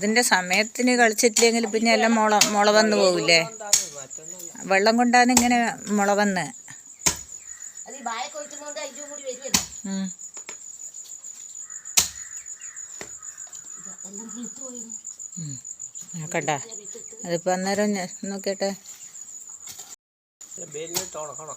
ഇതിന്റെ സമയത്തിന് കളിച്ചിട്ടില്ലെങ്കിൽ പിന്നെ എല്ലാം മുള മുള വന്ന് പോകില്ലേ? വെള്ളം കൊണ്ടാണ് ഇങ്ങനെ മുള വന്ന്. കണ്ട അതിപ്പോ അന്നേരം നോക്കിയട്ടെ. ബേലിനിട്ട് ഉണക്കണം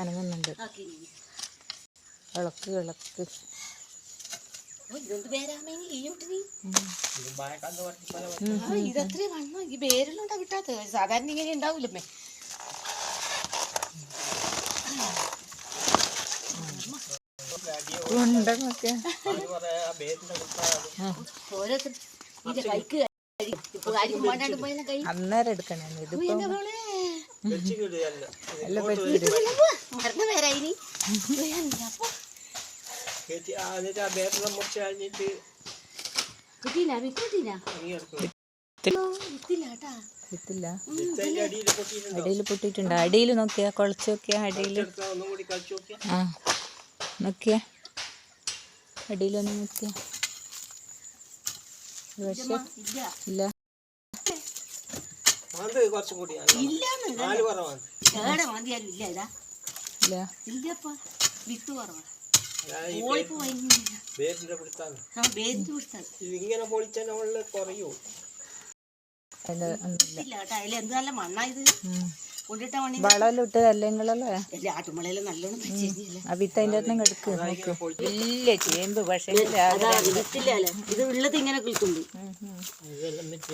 അനങ്ങുന്നുണ്ട്. ഇളക്ക് ഇളക്ക് ഇതത്രേ വണ്ണോ? ഈ പേരിലുണ്ടാ കിട്ടാത്ത സാധാരണ ഇങ്ങനെ ഉണ്ടാവൂലമ്മേ. ഓരോരുത്തർ ഇതിന്റെ കൈക്ക് അന്നേരം എടുക്കണേ ഇതിപ്പോ. എടുക്കും വിത്തില്ല അടിയിൽ പൊട്ടിയിട്ടുണ്ടോ? അടിയിൽ നോക്കിയാ കുളച്ച് നോക്കിയാ അടിയിൽ എടുക്കാം ഒന്നും കൂടി കളിച്ചു നോക്കിയാ. ആ നോക്കിയാ. അടിയിലൊന്ന് നോക്കിയാ. പക്ഷെ ഇല്ല. ഇങ്ങനെ പൊളിച്ചാൽ കുറയൂ. കേട്ടാ. നല്ല മണ്ണാ ഇട്ട് അല്ലെങ്കിലല്ലേ? ആ വിത്ത് അതിന്റെ അകത്തും കിടക്ക് നോക്ക്. ഇല്ല ചേമ്പ് പക്ഷേ ഇത് ഉള്ളത് ഇങ്ങനെ കിട്ടുന്നുണ്ട് വെച്ച്